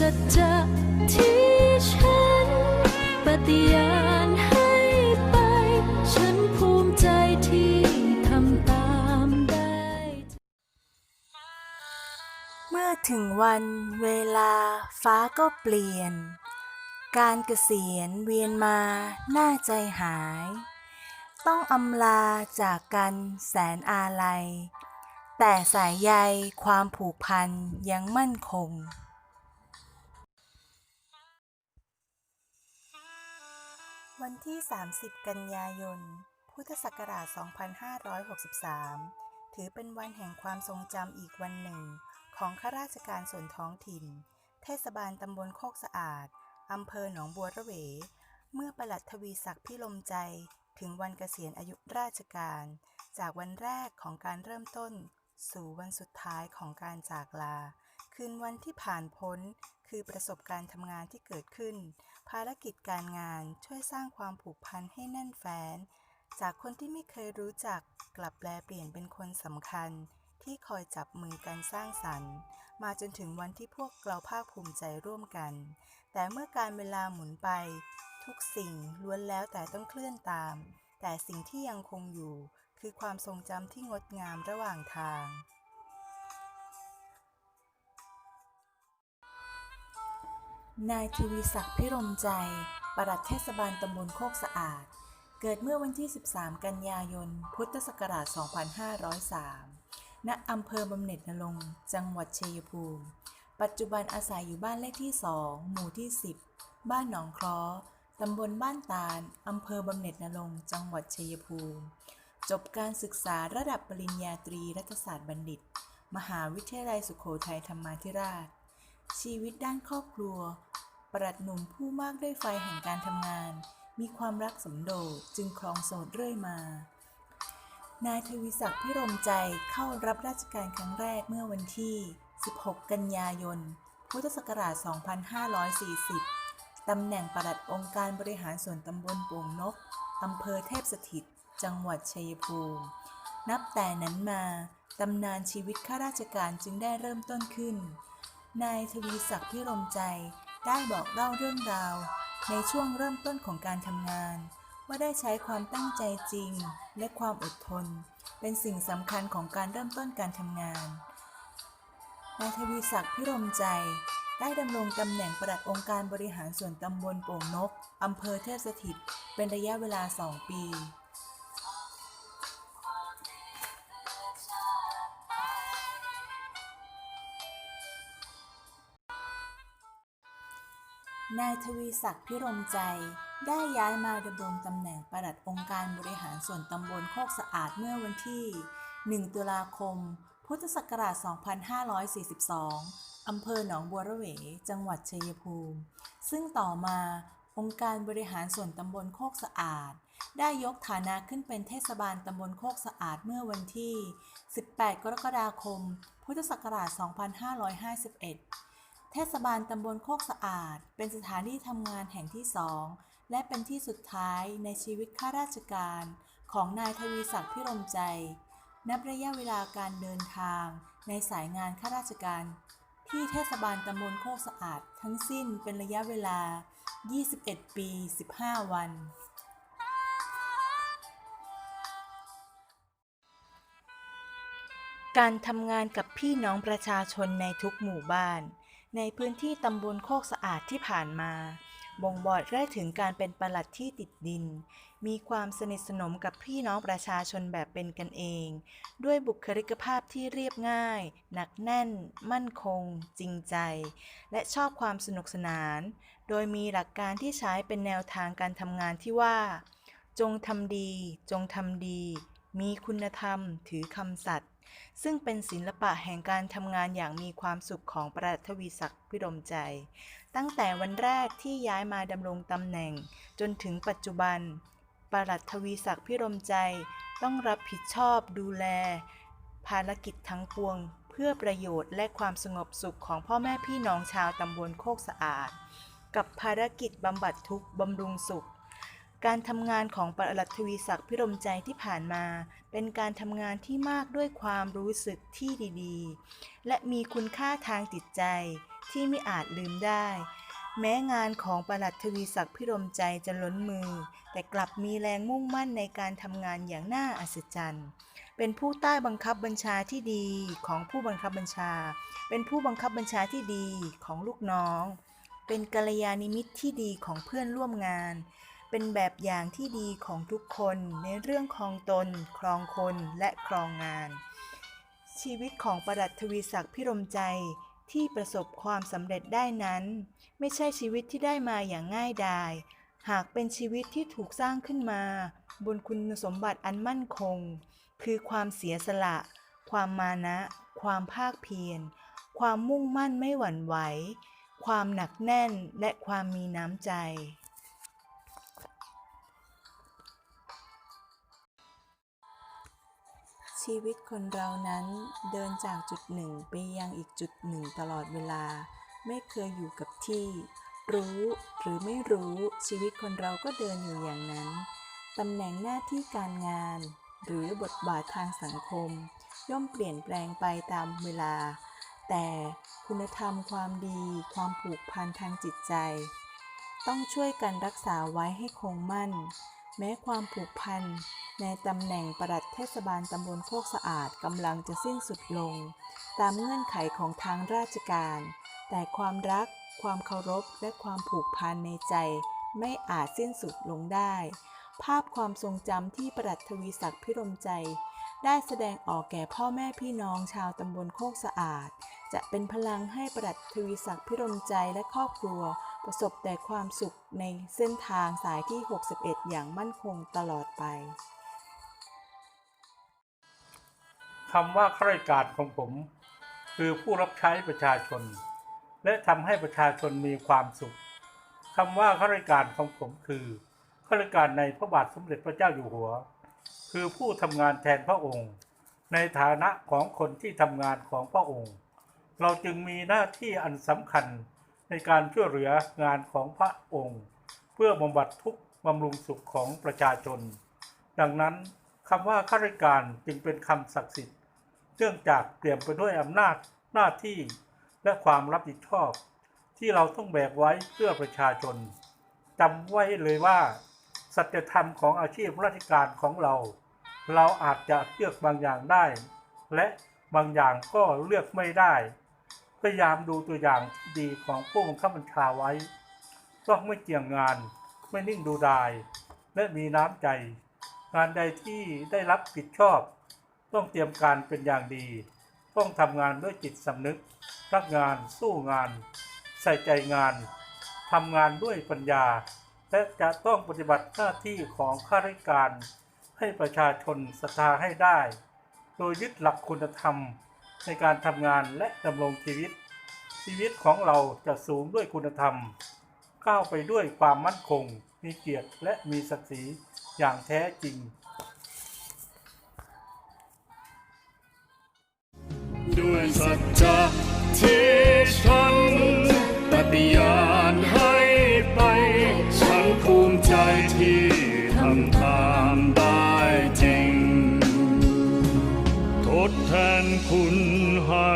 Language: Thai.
สัจจะที่ฉันปฏิญาณให้ไป ฉันภูมิใจที่ทำตามได้ เมื่อถึงวันเวลาฟ้าก็เปลี่ยน การเกษียณเวียนมาหน้าใจหาย ต้องอำลาจากกันแสนอาลัย แต่สายใยความผูกพันยังมั่นคง วันที่ 30 กันยายน พุทธศักราช 2563 ถือเป็นวันแห่งความทรงจำอีกวันหนึ่ง ของข้าราชการส่วนท้องถิ่น เทศบาลตำบลโคกสะอาด อำเภอหนองบัวระเว เมื่อประหลัดทวีศักดิ์พิลมใจ ถึงวันเกษียณอายุราชการ จากวันแรกของการเริ่มต้น สู่วันสุดท้ายของการจากลา คืนวันที่ผ่านพ้น คือประสบการณ์ทำงานที่เกิดขึ้น ภารกิจการงานช่วยสร้างความผูกพันให้แน่นแฟ้น จากคนที่ไม่เคยรู้จักกลับแปลเปลี่ยนเป็นคนสำคัญ ที่คอยจับมือกันสร้างสรรค์ มาจนถึงวันที่พวกเราภาคภูมิใจร่วมกัน แต่เมื่อการเวลาหมุนไป ทุกสิ่งล้วนแล้วแต่ต้องเคลื่อนตาม แต่สิ่งที่ยังคงอยู่ คือความทรงจำที่งดงามระหว่างทาง นายทวีศักดิ์พิรมใจ ปลัดเทศบาลตำบลโคกสะอาด เกิดเมื่อวันที่ 13 กันยายน พุทธศักราช 2503 ณ อำเภอบำเหน็จนรงจังหวัดชัยภูมิ ปัจจุบันอาศัยอยู่บ้านเลขที่ 2 หมู่ที่ 10 บ้านหนองคล้อตำบลบ้านตาล อำเภอบำเหน็จนรงจังหวัดชัยภูมิ จบการศึกษาระดับปริญญาตรีรัฐศาสตร์บัณฑิต มหาวิทยาลัยสุโขทัยธรรมาธิราช ชีวิตด้านครอบครัว ปรัดหนุ่มผู้มากด้วยไฟแห่งการทำงาน มีความรักสมโดษจึงครองโสดเรื่อยมา นายทวีศักดิ์พิรมใจเข้ารับราชการครั้งแรกเมื่อวันที่ 16 กันยายน พุทธศักราช 2540 ตำแหน่งปลัดองค์การบริหารส่วนตำบลโป่งนก อำเภอเทพสถิต จังหวัดชัยภูมิ นับแต่นั้นมาตำนานชีวิตข้าราชการจึงได้เริ่มต้นขึ้น นายทวีศักดิ์พิรมใจ ได้บอกเล่าเรื่องราว ในช่วงเริ่มต้นของการทำงาน ว่าได้ใช้ความตั้งใจจริง และความอดทน เป็นสิ่งสำคัญของการเริ่มต้นการทำงานนายทวีศักดิ์พิรมใจ ได้ดำรงตำแหน่งปลัดองค์การบริหารส่วนตำบลโป่งนกอำเภอเทพสถิต เป็นระยะเวลา 2 ปี นายทวีศักดิ์พิรมใจ ได้ย้ายมาดำรงตำแหน่งปลัดองค์การบริหารส่วนตำบลโคกสะอาดเมื่อวันที่ 1 ตุลาคม พุทธศักราช 2542 อำเภอหนองบัวระเว จังหวัดชัยภูมิ ซึ่งต่อมาองค์การบริหารส่วนตำบลโคกสะอาด ได้ยกฐานะขึ้นเป็นเทศบาลตำบลโคกสะอาดเมื่อวันที่ 18 กรกฎาคม พุทธศักราช 2551 เทศบาลตำบลโคกสะอาด เป็นสถานที่ทำงานแห่งที่สองและเป็นที่สุดท้ายในชีวิตข้าราชการของนายทวีศักดิ์พิรมใจ นับระยะเวลาการเดินทางในสายงานข้าราชการ ที่เทศบาลตำบลโคกสะอาด ทั้งสิ้นเป็นระยะเวลา 21 ปี 15 วัน การทำงานกับพี่น้องประชาชนในทุกหมู่บ้าน ในพื้นที่ตำบลโคกสะอาดที่ผ่านมา บ่งบอกได้ถึงการเป็นปลัดที่ติดดิน มีความสนิทสนมกับพี่น้องประชาชนแบบเป็นกันเอง ด้วยบุคลิกภาพที่เรียบง่าย หนักแน่น มั่นคง จริงใจ และชอบความสนุกสนาน โดยมีหลักการที่ใช้เป็นแนวทางการทำงานที่ว่า จงทำดี จงทำดี มีคุณธรรม ถือคำสัตย์ ซึ่งเป็นศิลปะแห่งการทำงานอย่างมีความสุขของประทวีศักดิ์พิรมใจ ตั้งแต่วันแรกที่ย้ายมาดำรงตำแหน่ง จนถึงปัจจุบันปลัดทวีศักดิ์พิรมใจ ต้องรับผิดชอบดูแล ภารกิจทั้งปวง เพื่อประโยชน์และความสงบสุขของพ่อแม่พี่น้องชาวตำบลโคกสะอาด กับภารกิจบำบัดทุกข์บำรุงสุข การทำงานของปลัดทวีศักดิ์พิรมใจที่ผ่านมา เป็นการทำงานที่มากด้วยความรู้สึกที่ดีๆ และมีคุณค่าทางจิตใจที่ไม่อาจลืมได้ แม้งานของปลัดทวีศักดิ์พิรมใจจะล้นมือ แต่กลับมีแรงมุ่งมั่นในการทำงานอย่างน่าอัศจรรย์ เป็นผู้ใต้บังคับบัญชาที่ดีของผู้บังคับบัญชา เป็นผู้บังคับบัญชาที่ดีของลูกน้อง เป็นกัลยาณมิตรที่ดีของเพื่อนร่วมงาน เป็นแบบอย่างที่ดีของทุกคนในเรื่องครองตนครองคนและครองงาน ชีวิตของประดัดทวีศักดิ์พิรมใจที่ประสบความสำเร็จได้นั้น ไม่ใช่ชีวิตที่ได้มาอย่างง่ายดาย หากเป็นชีวิตที่ถูกสร้างขึ้นมา บนคุณสมบัติอันมั่นคง คือความเสียสละ ความมานะ ความภาคเพียร ความมุ่งมั่นไม่หวั่นไหว ความหนักแน่นและความมีน้ำใจ ชีวิตคนเรานั้นเดินจากจุดหนึ่งไปยังอีกจุดหนึ่งตลอดเวลา ไม่เคยอยู่กับที่ รู้หรือไม่รู้ชีวิตคนเราก็เดินอยู่อย่างนั้นตำแหน่งหน้าที่การงาน หรือบทบาททางสังคม ย่อมเปลี่ยนแปลงไปตามเวลา แต่คุณธรรมความดี ความผูกพันทางจิตใจ ต้องช่วยกันรักษาไว้ให้คงมั่น แม้ความผูกพัน ในตำแหน่งปลัดเทศบาลตำบลโคกสะอาดกำลังจะสิ้นสุดลง ตามเงื่อนไขของทางราชการ แต่ความรัก ความเคารพ และความผูกพันในใจ ไม่อาจสิ้นสุดลงได้ ภาพความทรงจำที่ปลัดทวีศักดิ์พิรมใจ ได้แสดงออกแก่พ่อแม่พี่น้องชาวตำบลโคกสะอาด จะเป็นพลังให้ปลัดทวีศักดิ์พิรมใจและครอบครัวประสบแต่ความสุขในเส้นทางสายที่ 61 อย่างมั่นคงตลอดไป คำว่าข้าราชการของผม คือผู้รับใช้ประชาชน และทำให้ประชาชนมีความสุขคำว่าข้าราชการของผมคือข้าราชการในพระบาทสมเด็จพระเจ้าอยู่หัว คือผู้ทำงานแทนพระองค์ ในฐานะของคนที่ทำงานของพระองค์ เราจึงมีหน้าที่อันสำคัญในการช่วยเหลืองานของพระองค์ เพื่อบำบัดทุกข์บำรุงสุขของประชาชน ดังนั้นคำว่าข้าราชการจึงเป็นคำศักดิ์สิทธิ์ เนื่องจากเปลี่ยนไปด้วยอำนาจหน้าที่และความรับผิดชอบ ที่เราต้องแบกไว้เพื่อประชาชนจำไว้เลยว่า สัจธรรมของอาชีพราชการของเรา เราอาจจะเลือกบางอย่างได้ และบางอย่างก็เลือกไม่ได้ พยายามดูตัวอย่างที่ดีของผู้บังคับบัญชาไว้ ต้องไม่เกี่ยงงาน ไม่นิ่งดูดาย และมีน้ำใจ งานใดที่ได้รับผิดชอบ ต้องเตรียมการเป็นอย่างดี ต้องทำงานด้วยจิตสำนึก รักงานสู้งาน ใส่ใจงานทำงานด้วยปัญญา และจะต้องปฏิบัติหน้าที่ของข้าราชการ ให้ประชาชนศรัทธาให้ได้ โดยยึดหลักคุณธรรม ในการทำงานและดำรงชีวิต ชีวิตของเราจะสูงด้วยคุณธรรม ก้าวไปด้วยความมั่นคง มีเกียรติและมีศักดิ์ศรีอย่างแท้จริง ด้วยสัจจะที่ฉันปฏิญาณให้ไป ฉันภูมิใจที่ทำตามได้จริง ทดแทนคุณให้